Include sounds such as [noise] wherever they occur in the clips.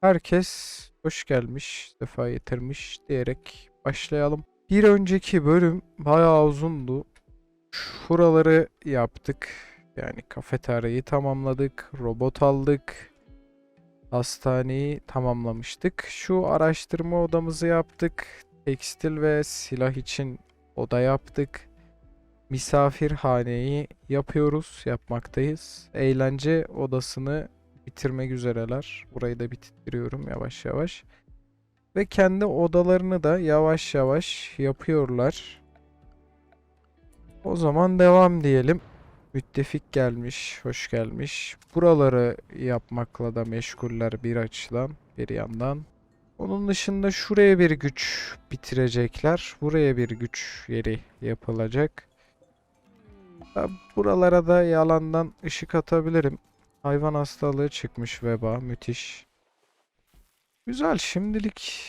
Herkes hoş gelmiş, sefa getirmiş diyerek başlayalım. Bir önceki bölüm bayağı uzundu. Şuraları yaptık. Yani kafeteryayı tamamladık, robot aldık. Hastaneyi tamamlamıştık. Şu araştırma odamızı yaptık. Tekstil ve silah için oda yaptık. Misafirhaneyi yapıyoruz, yapmaktayız. Eğlence odasını bitirmek üzereler. Burayı da bitiriyorum yavaş yavaş. Ve kendi odalarını da yavaş yavaş yapıyorlar. O zaman devam diyelim. Müttefik gelmiş, hoş gelmiş. Buraları yapmakla da meşguller bir açıdan, bir yandan. Onun dışında şuraya bir güç bitirecekler. Buraya bir güç yeri yapılacak. Ya Buralara da yalandan ışık atabilirim. Hayvan hastalığı çıkmış veba. Müthiş. Güzel şimdilik.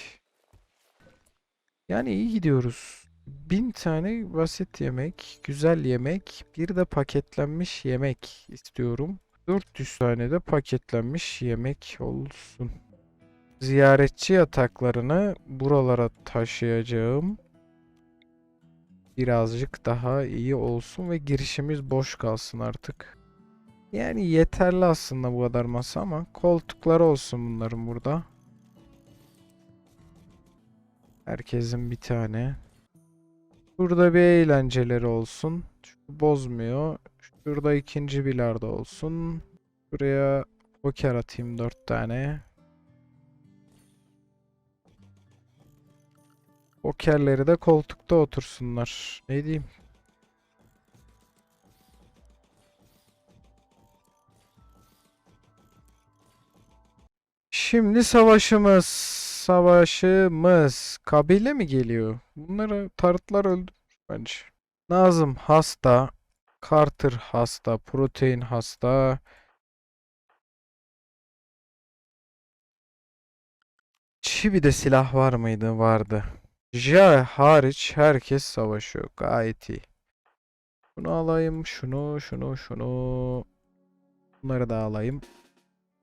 Yani iyi gidiyoruz. Bin tane basit yemek, güzel yemek, bir de paketlenmiş yemek istiyorum. 400 tane de paketlenmiş yemek olsun. Ziyaretçi yataklarını buralara taşıyacağım. Birazcık daha iyi olsun ve girişimiz boş kalsın artık. Yani yeterli aslında bu kadar masa ama koltuklar olsun bunların burada. Herkesin bir tane. Burada bir eğlenceleri olsun. Şu bozmuyor. Şurada ikinci bilardo olsun. Buraya poker atayım dört tane. Pokerleri de koltukta otursunlar. Ne diyeyim? Şimdi savaşımız. Savaşımız. Kabile mi geliyor? Bunları tarıtlar öldü bence. Nazım hasta. Carter hasta. Protein hasta. Çivi'de silah var mıydı? Vardı. Ja hariç herkes savaşıyor. Gayet iyi. Bunu alayım. Şunu, şunu, şunu. Bunları da alayım.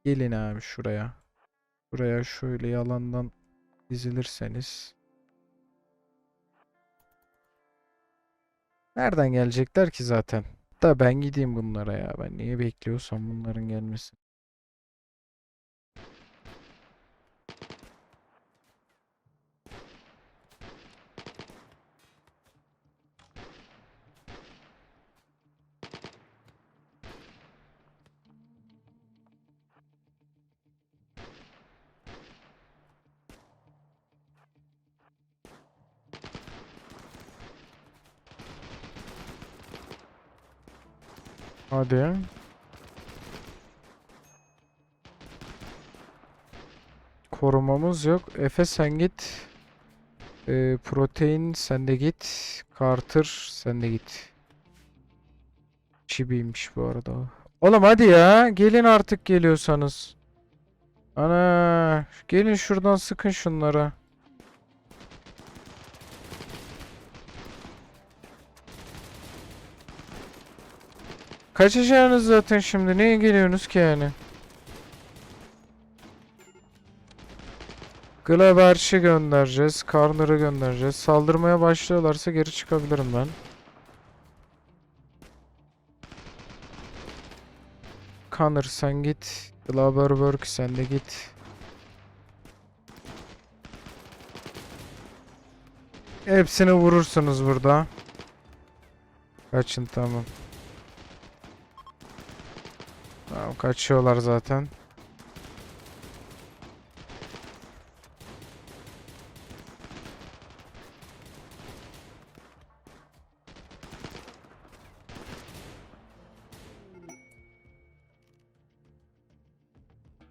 Gelin abi şuraya. Buraya şöyle yalandan dizilirseniz. Nereden gelecekler ki zaten? Da ben gideyim bunlara ya. Ben niye bekliyorsam bunların gelmesini. Hadi. Korumamız yok. Efe sen git. Ee, protein sen de git. Carter sen de git. Çibiymiş bu arada. Oğlum hadi ya. Gelin artık geliyorsanız. Ana. Gelin şuradan sıkın şunlara. Kaçacaksınız zaten şimdi. Neye geliyorsunuz ki yani? Glaberş'i göndereceğiz. Karner'ı göndereceğiz. Saldırmaya başlıyorlarsa geri çıkabilirim ben. Connor sen git. Glaberberg sen de git. Hepsini vurursunuz burada. Kaçın tamam. Tamam kaçıyorlar zaten.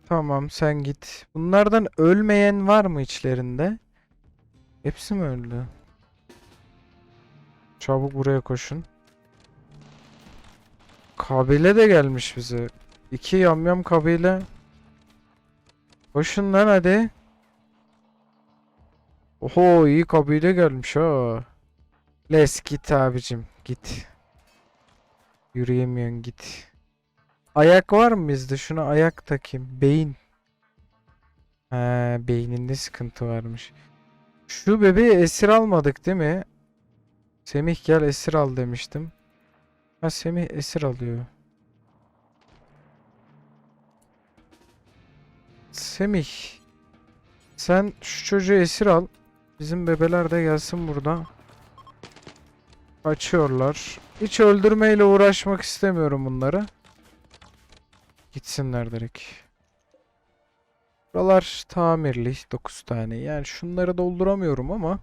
Tamam sen git. Bunlardan ölmeyen var mı içlerinde? Hepsi mi öldü? Çabuk buraya koşun. Kabile de gelmiş bize. İki yamyam kabile. Koşun lan hadi. Oho iyi kabile gelmiş ha. Les git abicim git. Yürüyemiyorsun git. Ayak var mı bizde? Şuna ayak takayım. Beyin. He, beyninde sıkıntı varmış. Şu bebeği esir almadık değil mi? Semih gel esir al demiştim. Ha Semih esir alıyor. Semih. Sen şu çocuğu esir al. Bizim bebeler de gelsin burada. Kaçıyorlar. Hiç öldürmeyle uğraşmak istemiyorum bunları. Gitsinler direkt. Buralar tamirli 9 tane. Yani şunları dolduramıyorum ama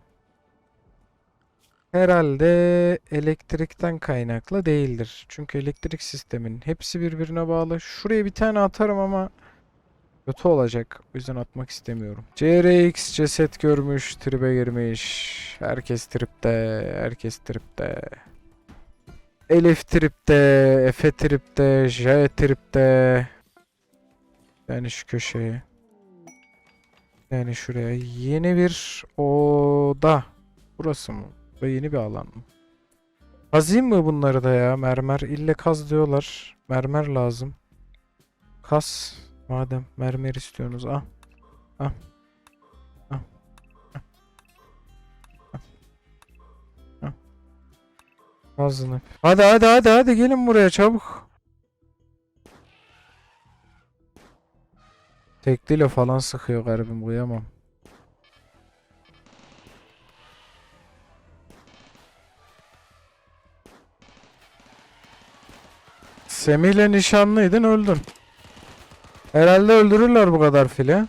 herhalde elektrikten kaynaklı değildir. Çünkü elektrik sistemin hepsi birbirine bağlı. Şuraya bir tane atarım ama kötü olacak. O yüzden atmak istemiyorum. CRX ceset görmüş, tribe girmiş. Herkes tripte, herkes tripte. Elif tripte, Efe tripte, J tripte. Yani şu köşeye. Yani şuraya yeni bir oda. Burası mı? Bu yeni bir alan mı? Kazayım mı bunları da ya? Mermer ille kaz diyorlar. Mermer lazım. Kas. Madem mermer istiyorsunuz. Ah. Ah. Ah. Ah. Ah. Ah. Hep. Hadi hadi hadi hadi gelin buraya çabuk. Tekliyle falan sıkıyor garibim kıyamam. Semih'le nişanlıydın öldün. Herhalde öldürürler bu kadar fili.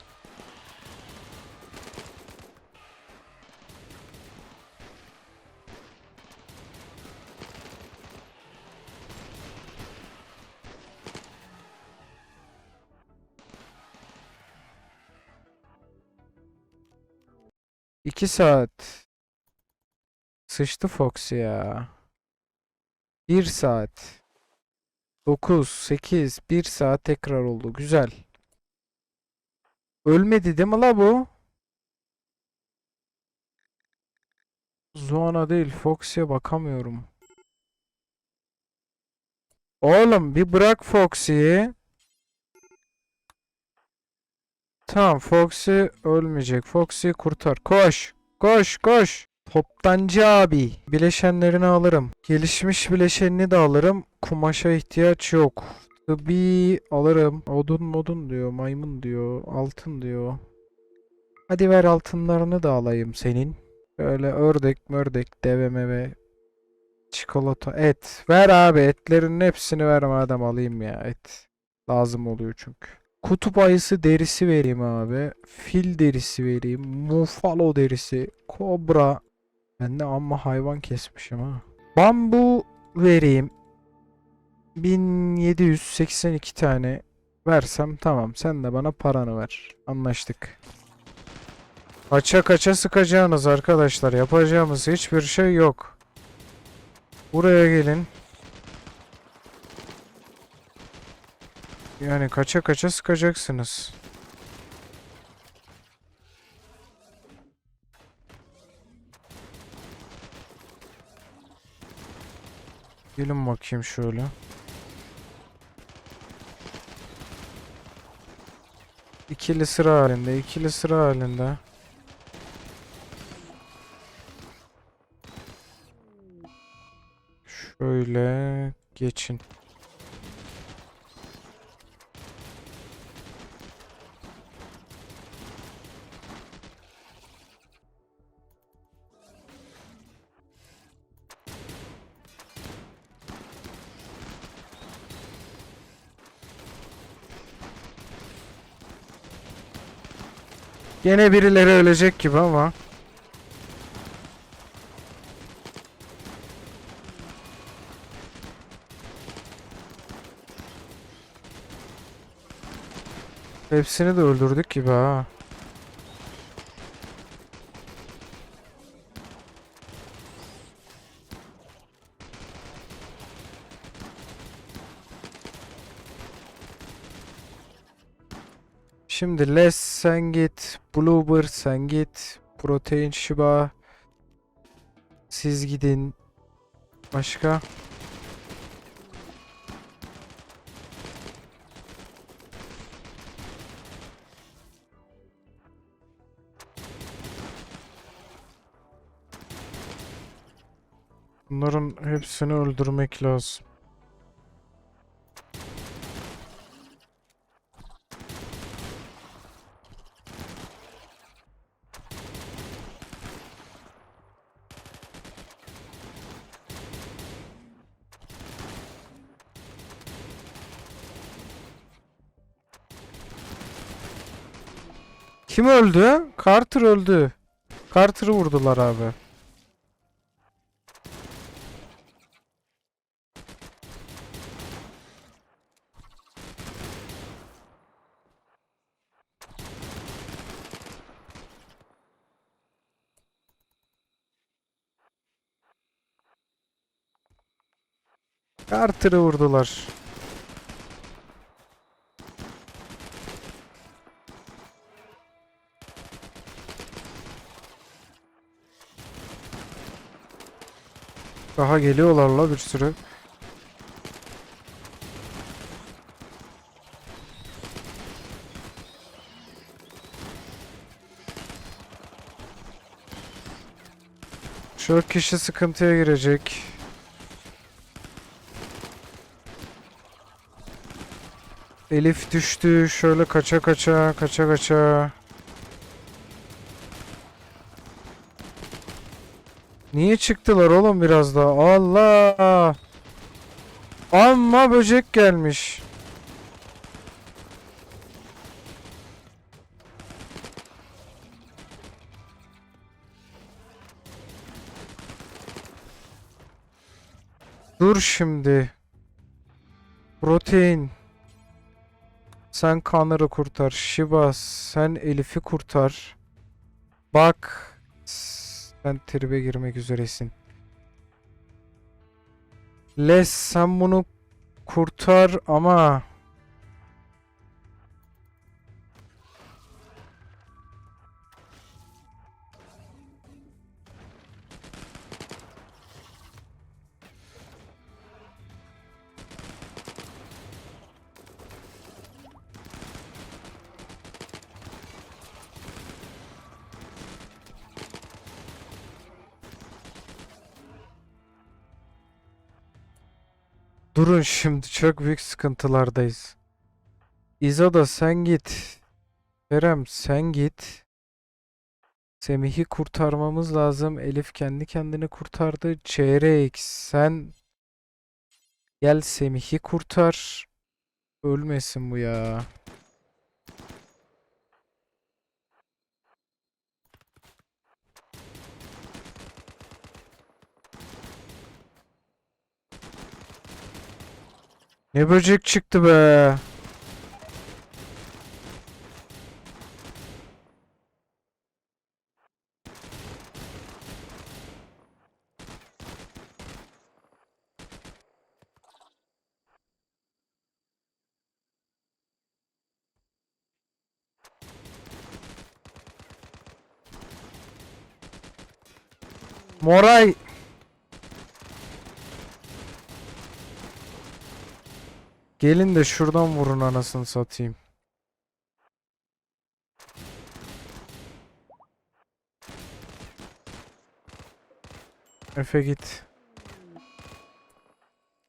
İki saat. Sıçtı Fox ya. Bir saat. 9, 8, 1 saat tekrar oldu. Güzel. Ölmedi değil mi la bu? Zona değil. Foxy'ye bakamıyorum. Oğlum bir bırak Foxy'yi. Tamam Foxy ölmeyecek. Foxy'yi kurtar. Koş. Koş koş. Toptancı abi. Bileşenlerini alırım. Gelişmiş bileşenini de alırım. Kumaşa ihtiyaç yok. Tıbbi alırım. Odun modun diyor. Maymun diyor. Altın diyor. Hadi ver altınlarını da alayım senin. Böyle ördek mördek deve meve. Çikolata et. Ver abi etlerin hepsini ver madem alayım ya et. Lazım oluyor çünkü. Kutup ayısı derisi vereyim abi. Fil derisi vereyim. Mufalo derisi. Kobra. Ben de amma hayvan kesmişim ha. Bambu vereyim. 1782 tane versem tamam. Sen de bana paranı ver. Anlaştık. Kaça kaça sıkacağınız arkadaşlar. Yapacağımız hiçbir şey yok. Buraya gelin. Yani kaça kaça sıkacaksınız. Gelin bakayım şöyle. İkili sıra halinde, ikili sıra halinde. Şöyle geçin. Gene birileri ölecek gibi ama. Hepsini de öldürdük gibi ha. Şimdi Les sen git. Bluebird sen git. Protein Shiba. Siz gidin. Başka? Bunların hepsini öldürmek lazım. Kim öldü? Carter öldü. Carter'ı vurdular abi. Carter'ı vurdular. Daha geliyorlar la bir sürü. Şu kişi sıkıntıya girecek. Elif düştü. Şöyle kaça kaça kaça kaça. Niye çıktılar oğlum biraz daha? Allah! Amma böcek gelmiş. Dur şimdi. Protein. Sen Connor'ı kurtar. Shiba sen Elif'i kurtar. Bak. Sen tribe girmek üzeresin. Les sen bunu kurtar ama Durun şimdi çok büyük sıkıntılardayız. İzoda sen git. Kerem sen git. Semih'i kurtarmamız lazım. Elif kendi kendini kurtardı. Çeyrek sen gel Semih'i kurtar. Ölmesin bu ya. Ne böcek çıktı be. Moray. Gelin de şuradan vurun anasını satayım. Efe git.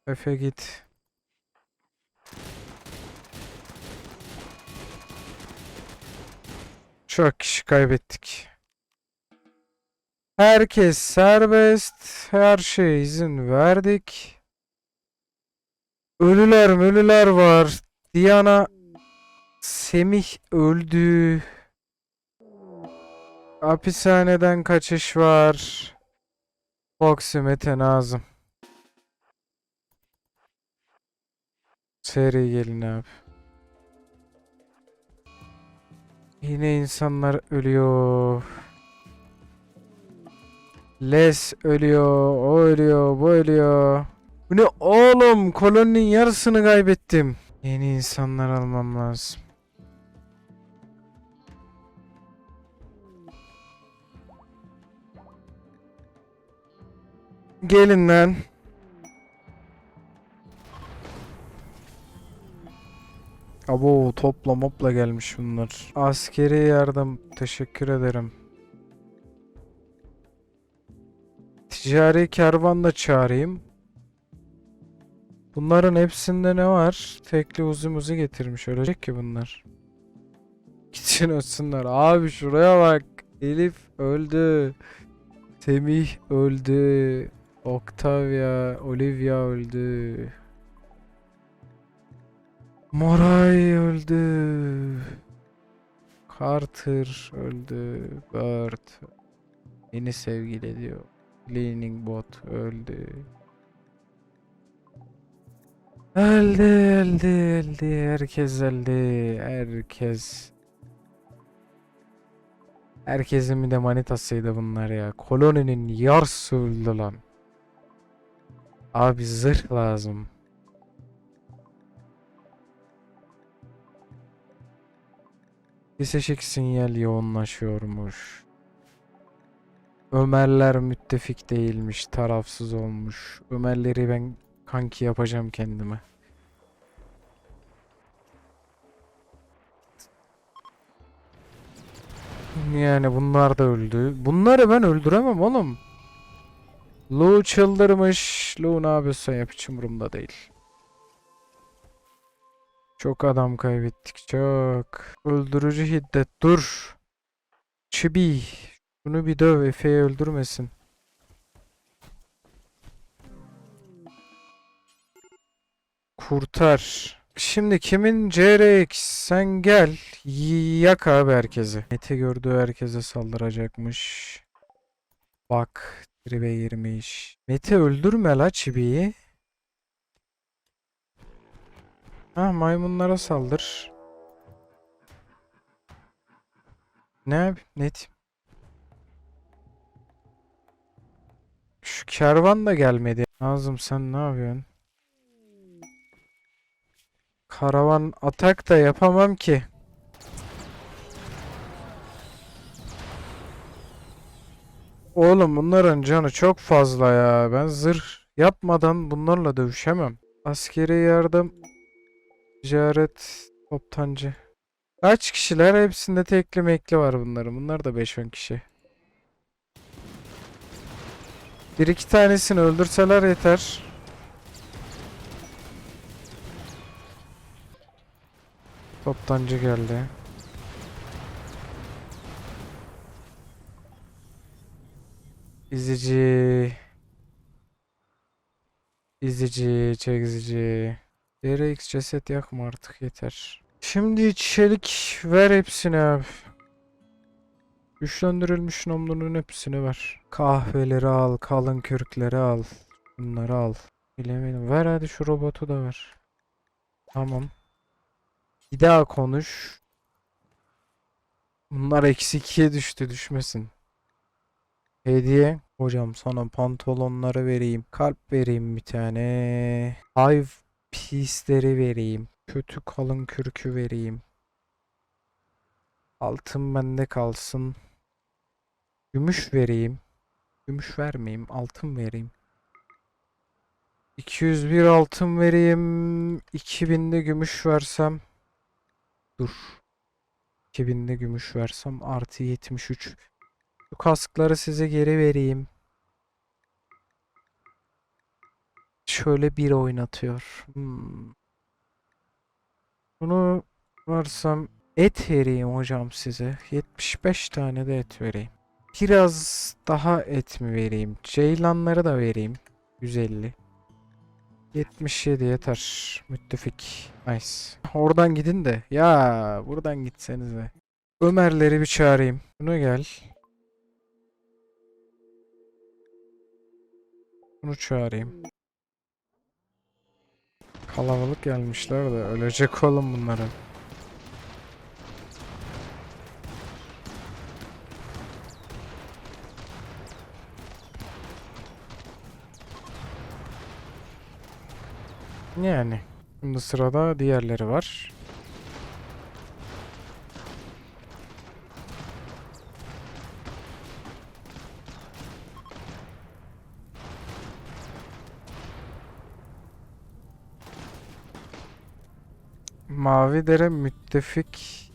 Efe git. Çok kişi kaybettik. Herkes serbest. Her şeye izin verdik. Ölüler ölüler var. Diana Semih öldü. Hapishaneden kaçış var. Foxy Mete Nazım. Seri gelin abi. Yine insanlar ölüyor. Les ölüyor, o ölüyor, bu ölüyor. Bu ne oğlum? Koloninin yarısını kaybettim. Yeni insanlar almam lazım. Gelin lan. Abo topla mopla gelmiş bunlar. Askeri yardım teşekkür ederim. Ticari kervan da çağırayım. Bunların hepsinde ne var? Tekli uzi getirmiş. Ölecek ki bunlar. [laughs] Gitsin ölsünler. Abi şuraya bak. Elif öldü. Semih öldü. Octavia, Olivia öldü. Moray öldü. Carter öldü. Bert. Yeni sevgili diyor. Cleaning bot öldü. Öldü, öldü, öldü. Herkes öldü. Herkes. Herkesin bir de manitasıydı bunlar ya. Koloninin yarısı öldü lan. Abi zırh lazım. Biseşik sinyal yoğunlaşıyormuş. Ömerler müttefik değilmiş, tarafsız olmuş. Ömerleri ben kanki yapacağım kendime. Yani bunlar da öldü. Bunları ben öldüremem oğlum. Lou çıldırmış. Lou ne yapıyorsa yap hiç umurumda değil. Çok adam kaybettik çok. Öldürücü hiddet dur. Çibi. Bunu bir döv Efe'yi öldürmesin. Kurtar. Şimdi kimin CRX sen gel yak abi herkesi. Mete gördüğü herkese saldıracakmış. Bak tribe girmiş. Mete öldürme la çibiyi. Ha maymunlara saldır. Ne yap? Ne diyeyim? Şu kervan da gelmedi. Nazım sen ne yapıyorsun? Karavan atak da yapamam ki. Oğlum bunların canı çok fazla ya. Ben zırh yapmadan bunlarla dövüşemem. Askeri yardım, ticaret, toptancı. Kaç kişiler? Hepsinde tekli mekli var bunların. Bunlar da 5-10 kişi. Bir iki tanesini öldürseler yeter. Toptancı geldi. İzici. İzici, çekici. DRX ceset yakma artık yeter. Şimdi çelik ver hepsini abi. Güçlendirilmiş namlunun hepsini ver. Kahveleri al, kalın kürkleri al. Bunları al. Bilemedim. Ver hadi şu robotu da ver. Tamam. Bir daha konuş. Bunlar eksi ikiye düştü düşmesin. Hediye. Hocam sana pantolonları vereyim. Kalp vereyim bir tane. Hive piece'leri vereyim. Kötü kalın kürkü vereyim. Altın bende kalsın. Gümüş vereyim. Gümüş vermeyeyim. Altın vereyim. 201 altın vereyim. 2000 de gümüş versem. Dur. 2000 de gümüş versem artı 73. Bu kaskları size geri vereyim. Şöyle bir oynatıyor. Hmm. Bunu varsam et vereyim hocam size. 75 tane de et vereyim. Biraz daha et mi vereyim? Ceylanları da vereyim. 150. 77 yeter. Müttefik. Nice. Oradan gidin de. Ya buradan gitsenize. Ömerleri bir çağırayım. Bunu gel. Bunu çağırayım. Kalabalık gelmişler de ölecek oğlum bunları. Yani. Şimdi sırada diğerleri var. Mavi dere müttefik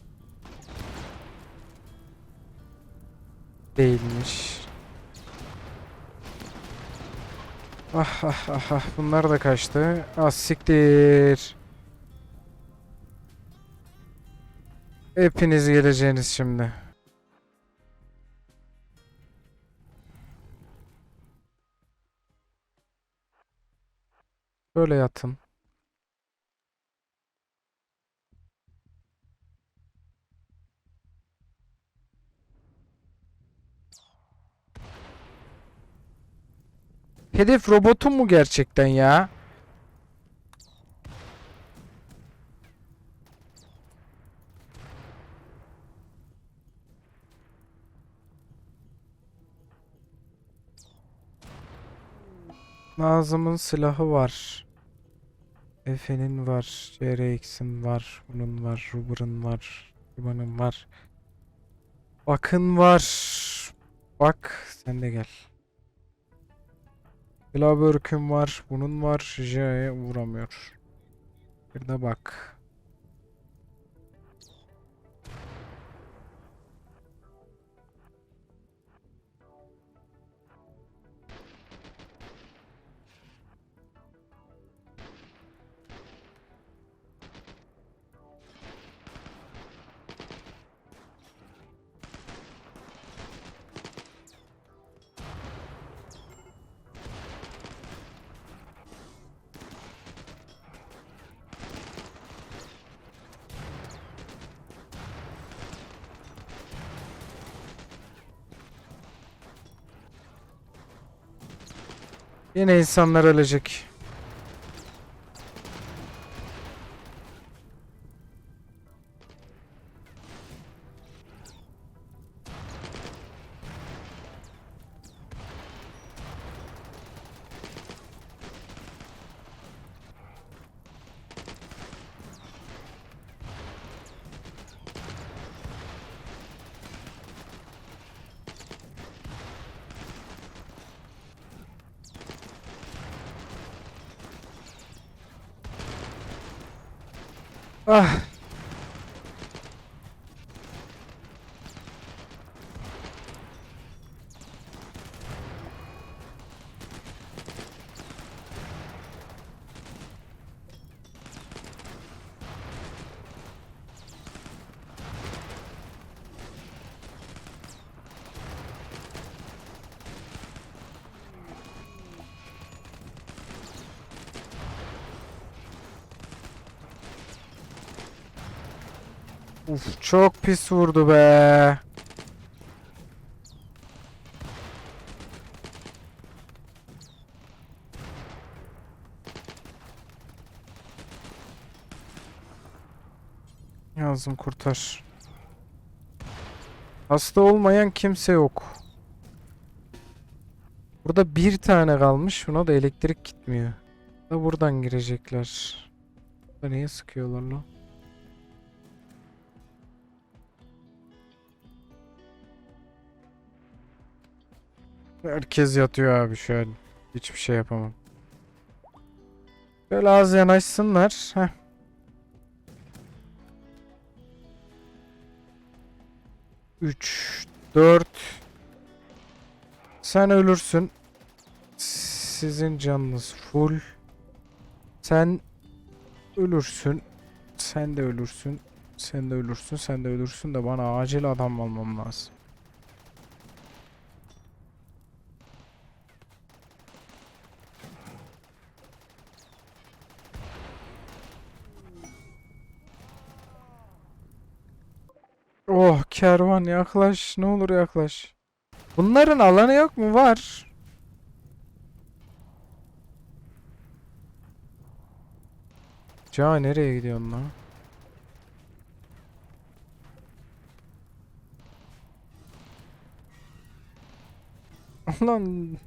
değilmiş. Ah ah ah ah bunlar da kaçtı. Az siktir. Hepiniz geleceğiniz şimdi. Böyle yatın. Hedef robotun mu gerçekten ya? Nazım'ın silahı var. Efe'nin var. CRX'in var. Bunun var. Ruber'ın var. Ruben'in var. Bakın var. Bak sen de gel. Glaberk'ün var. Bunun var. J'ye vuramıyor. Bir de bak. Yine insanlar ölecek. Ah. Uf çok pis vurdu be. Yazım kurtar. Hasta olmayan kimse yok. Burada bir tane kalmış. Buna da elektrik gitmiyor. Da buradan girecekler. Da niye sıkıyorlar lan? Herkes yatıyor abi şu an. Hiçbir şey yapamam. Böyle az yanaşsınlar. Heh. Üç, dört. Sen ölürsün. Sizin canınız full. Sen ölürsün. Sen de ölürsün. Sen de ölürsün. Sen de ölürsün de bana acil adam almam lazım. Kervan yaklaş. Ne olur yaklaş. Bunların alanı yok mu? Var. Ca nereye gidiyorsun lan? Lan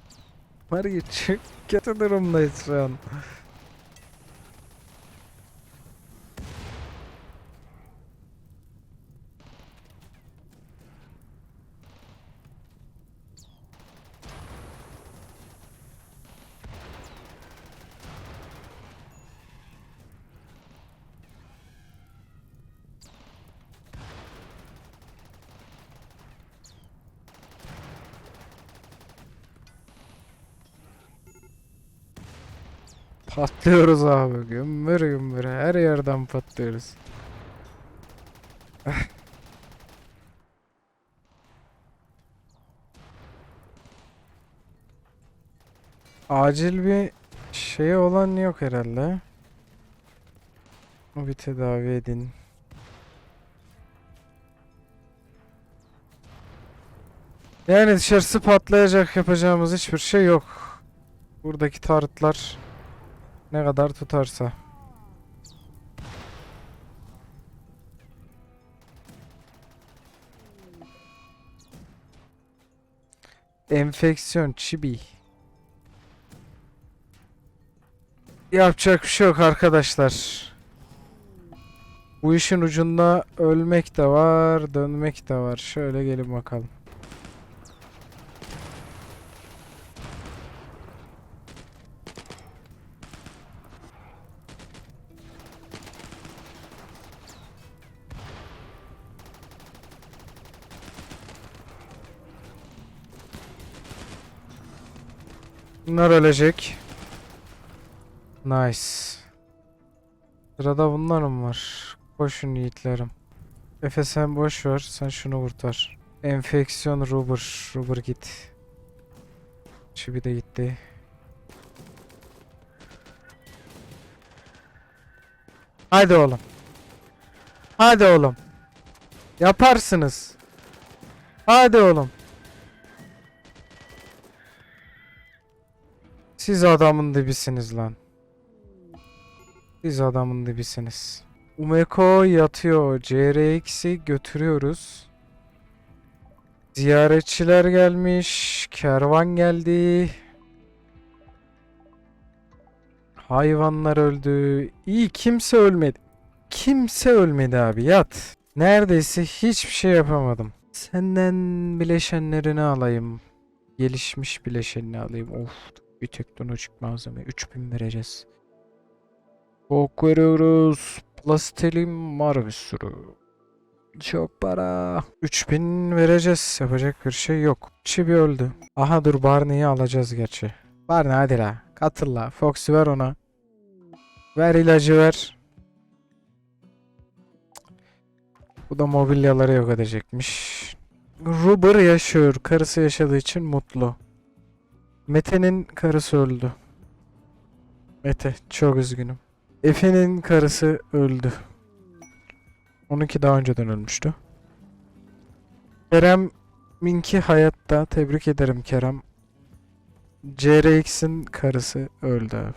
var ya çok kötü durumdayız şu an. Patlıyoruz abi. Gümbür gümbür. Her yerden patlıyoruz. Acil bir şey olan yok herhalde. Bir tedavi edin. Yani dışarısı patlayacak yapacağımız hiçbir şey yok. Buradaki tarıtlar ne kadar tutarsa. Enfeksiyon, çibi. Yapacak bir şey yok arkadaşlar. Bu işin ucunda ölmek de var, dönmek de var. Şöyle gelin bakalım. Bunlar ölecek. Nice. Sırada bunlar mı var? Koşun yiğitlerim. Efe sen boş ver. Sen şunu kurtar. Enfeksiyon Ruber. Ruber git. Çibi de gitti. Haydi oğlum. Hadi oğlum. Yaparsınız. Hadi oğlum. Siz adamın dibisiniz lan. Siz adamın dibisiniz. Umeko yatıyor. CRX'i götürüyoruz. Ziyaretçiler gelmiş. Kervan geldi. Hayvanlar öldü. İyi kimse ölmedi. Kimse ölmedi abi yat. Neredeyse hiçbir şey yapamadım. Senden bileşenlerini alayım. Gelişmiş bileşenini alayım. Of bir teknolojik malzeme 3000 vereceğiz. Çok veriyoruz. Plastilim var bir sürü. Çok para. 3000 vereceğiz. Yapacak bir şey yok. Çibi öldü. Aha dur Barney'i alacağız gerçi. Barney hadi la. Katıl la. Foxy ver ona. Ver ilacı ver. Bu da mobilyaları yok edecekmiş. Ruber yaşıyor. Karısı yaşadığı için mutlu. Mete'nin karısı öldü. Mete çok üzgünüm. Efe'nin karısı öldü. Onunki daha önceden ölmüştü. Kerem Minki hayatta. Tebrik ederim Kerem. CRX'in karısı öldü abi.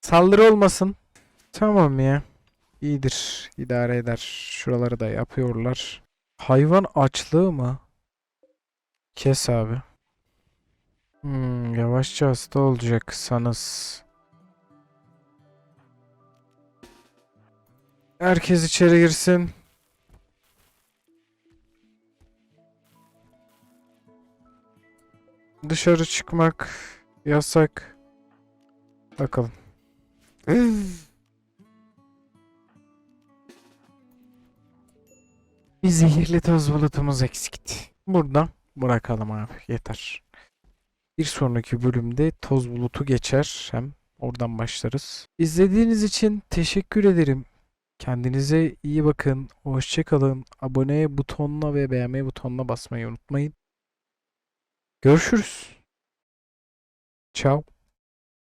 Saldırı olmasın. Tamam ya. İyidir. idare eder. Şuraları da yapıyorlar. Hayvan açlığı mı? Kes abi. Hmm, yavaşça hasta olacaksanız. Herkes içeri girsin. Dışarı çıkmak yasak. Bakalım. [laughs] Bir zehirli toz bulutumuz eksikti. Burada bırakalım abi yeter. Bir sonraki bölümde toz bulutu geçer. Hem oradan başlarız. İzlediğiniz için teşekkür ederim. Kendinize iyi bakın. Hoşçakalın. Abone butonuna ve beğenme butonuna basmayı unutmayın. Görüşürüz. Ciao.